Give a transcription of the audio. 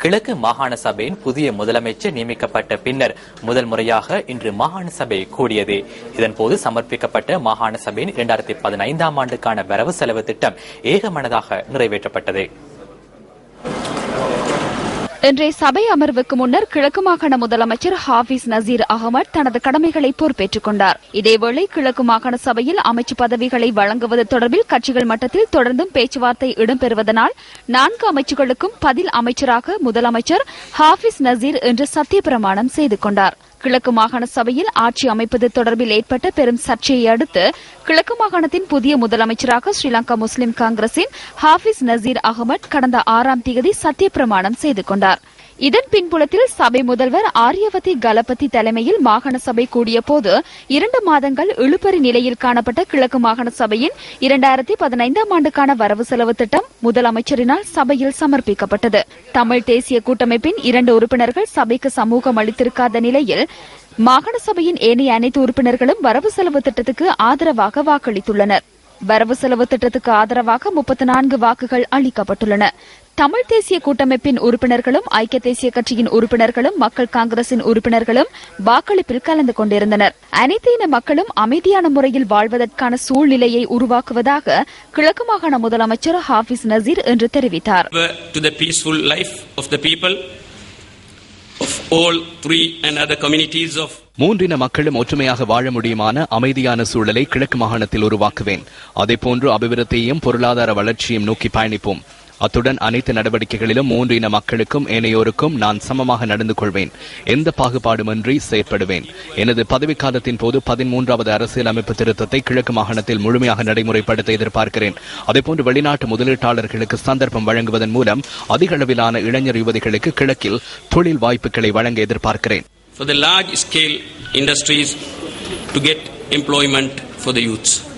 கிழக்கு மாகாண சபையின் புதிய முதலமைச்சர் நியமிக்கப்பட்ட பின்னர் முதல் முறையாக இன்று மாகாண சபை கூடியது. இதன்போது சமர்ப்பிக்கப்பட்ட மாகாண சபையின் இரண்டாயிரத்தி பதினைந்தாம் ஆண்டுக்கான வரவு செலவு திட்டம் ஏகமனதாக நிறைவேற்றப்பட்டது. இன்றைய சபை அமர்வுக்கு முன்னர் கிழக்கு மாகாண முதலமைச்சர் ஹாபிஸ் நசீர் அகமது தனது கடமைகளை பொறுப்பேற்றுக் கொண்டார். இதேவேளை கிழக்கு மாகாண சபையில் அமைச்சு பதவிகளை வழங்குவது தொடர்பில் கட்சிகள் மட்டத்தில் தொடர்ந்தும் பேச்சுவார்த்தை இடம்பெறுவதனால் நான்கு அமைச்சுகளுக்கும் பதில் அமைச்சராக முதலமைச்சர் ஹாபிஸ் நசீர் இன்று சத்தியப்பிரமாணம் செய்து கொண்டார். கிழக்கு மாகாண சபையில் ஆட்சி அமைப்பது தொடர்பில் ஏற்பட்ட பெரும் சர்ச்சையை அடுத்து கிழக்கு மாகாணத்தின் புதிய முதலமைச்சராக ஸ்ரீலங்கா முஸ்லிம் காங்கிரசின் ஹாபிஸ் நசீர் அகமது கடந்த ஆறாம் தேதி சத்தியப்பிரமாணம் செய்து கொண்டார். இதன் பின்புலத்தில் சபை முதல்வர் ஆரியவதி கலபதி தலைமையில் மாகாண சபை கூடிய போது இரண்டு மாதங்கள் இழுபறி நிலையில் காணப்பட்ட கிழக்கு மாகாண சபையின் இரண்டாயிரத்தி பதினைந்தாம் ஆண்டுக்கான வரவு செலவு திட்டம் முதலமைச்சரினால் சபையில் சமர்ப்பிக்கப்பட்டது. தமிழ் தேசிய கூட்டமைப்பின் இரண்டு உறுப்பினர்கள் சபைக்கு சமூகம் அளித்திருக்காத நிலையில் மாகாண சபையின் ஏனைய அனைத்து உறுப்பினர்களும் வரவு செலவு திட்டத்துக்கு ஆதரவாக வாக்களித்துள்ளனர். வரவு செலவு திட்டத்துக்கு ஆதரவாக முப்பத்தி நான்கு வாக்குகள் அளிக்கப்பட்டுள்ளன. தமிழ் தேசிய கூட்டமைப்பின் உறுப்பினர்களும் ஐக்கிய தேசிய கட்சியின் உறுப்பினர்களும் மக்கள் காங்கிரசின் உறுப்பினர்களும் வாக்களிப்பில் கலந்து கொண்டிருந்தனர். அனைத்து இன மக்களும் அமைதியான முறையில் வாழ்வதற்கான சூழ்நிலையை உருவாக்குவதாக கிழக்கு மாகாண முதலமைச்சர் ஹாபிஸ் நசீர் என்று தெரிவித்தார். Of all three and other communities of மூன்றின மக்களும் ஒற்றுமையாக வாழ முடியுமான அமைதியான சூழலை கிழக்கு மாகாணத்தில் உருவாக்குவேன். அதேபோன்று அபிவிருத்தியையும் பொருளாதார வளர்ச்சியும் நோக்கி பயணிப்போம். அத்துடன் அனைத்து நடவடிக்கைகளிலும் மூன்று இன மக்களுக்கும் ஏனையோருக்கும் நான் சமமாக நடந்து கொள்வேன். எந்த பாகுபாடுமின்றி செயற்படுவேன். எனது பதவிக்காலத்தின் போது பதிமூன்றாவது அரசியலமைப்பு திருத்தத்தை கிழக்கு மாகாணத்தில் முழுமையாக நடைமுறைப்படுத்த எதிர்பார்க்கிறேன். அதேபோன்று வெளிநாட்டு முதலீட்டாளர்களுக்கு சந்தர்ப்பம் வழங்குவதன் மூலம் அதிக அளவிலான இளைஞர் யுவதிகளுக்கு கிழக்கில் தொழில் வாய்ப்புகளை வழங்க எதிர்பார்க்கிறேன். For the large scale industries to get employment for the youths.